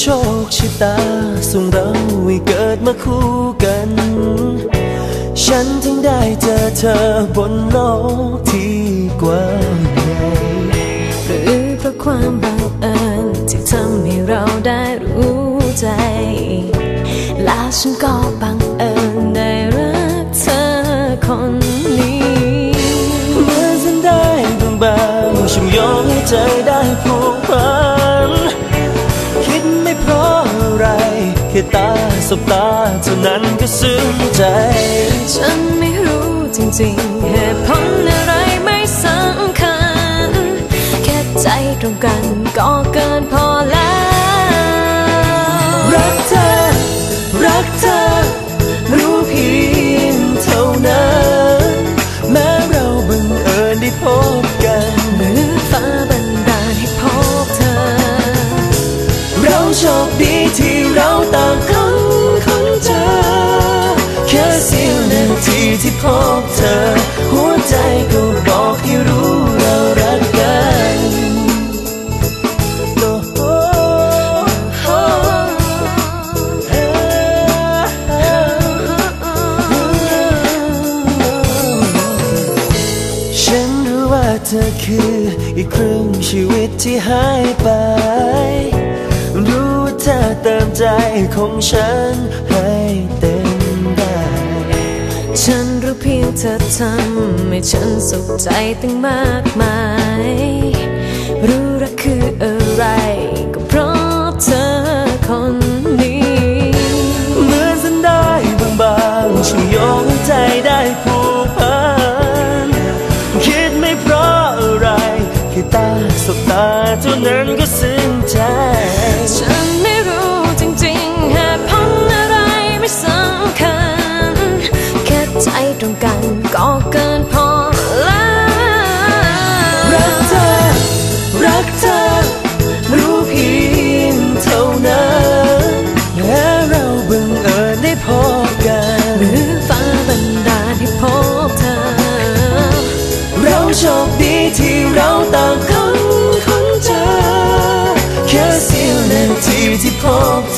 โชคชะตาส่งเราให้เกิดมาคู่กัน ฉันถึงได้เจอเธอบนโลกที่กว้างใหญ่หรือเพราะความบังเอิญที่ทำให้เราได้รู้ใจ และฉันก็บังเอิญได้รักเธอคนนี้ เมื่อฉันได้บางๆฉันยอมให้ใจได้พู สบตาเท่านั้นก็ซึ้งใจ ฉันไม่รู้จริงๆ เหตุผลอะไรไม่สำคัญ แค่ใจตรงกันก็เกินพอแล้ว เธอคืออีกครึ่งชีวิตที่หายไป รู้ว่าเธอเติมใจของฉันให้เต็มได้ ฉันรู้เพียงเธอทำให้ฉันสุขใจตั้งมากมาย รู้รักคืออะ ตาเท่านั้ ที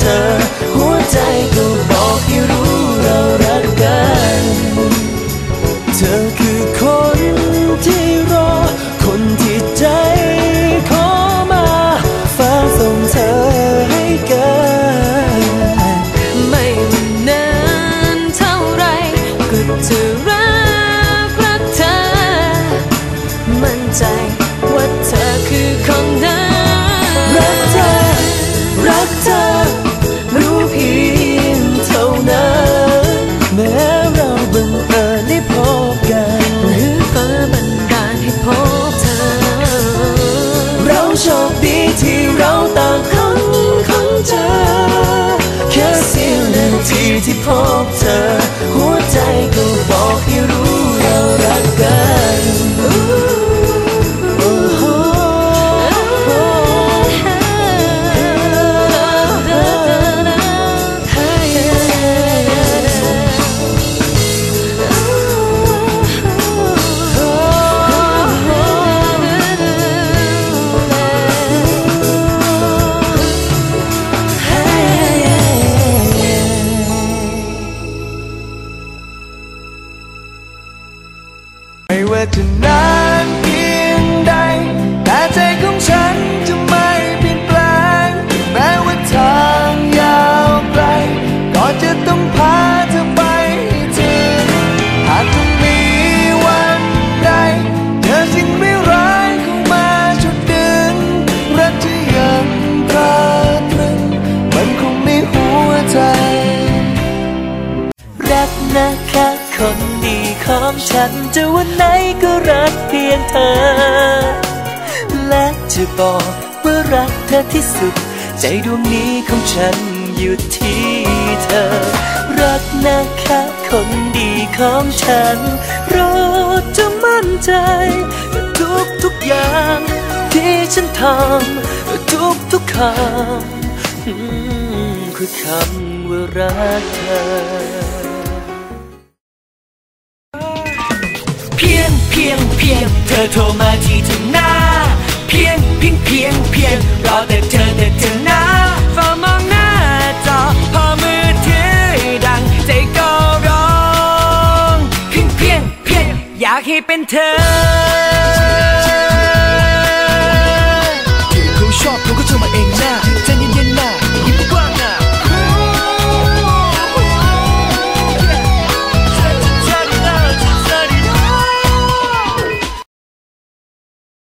คนดีของฉันจะวันไหนก็รักเพียงเธอ และจะบอกว่ารักเธอที่สุด ใจดวงนี้ของฉันอยู่ที่เธอ รักนะคะคนดีของฉันโปรดจะมั่นใจ ทุกทุกอย่าง ที่ฉันทำทุกทุกคำคือคำว่ารักเธอ พียงเพียงเธอโทรมาที่ถึงหน้า เพียงเพียงเพียงเพียงรอแต่เธอแต่เธอหน้าฝ่ามองหน้าจอพอมือถือดังใจก็ร้องเพียงเพียงเพียงอยากให้เป็นเธอ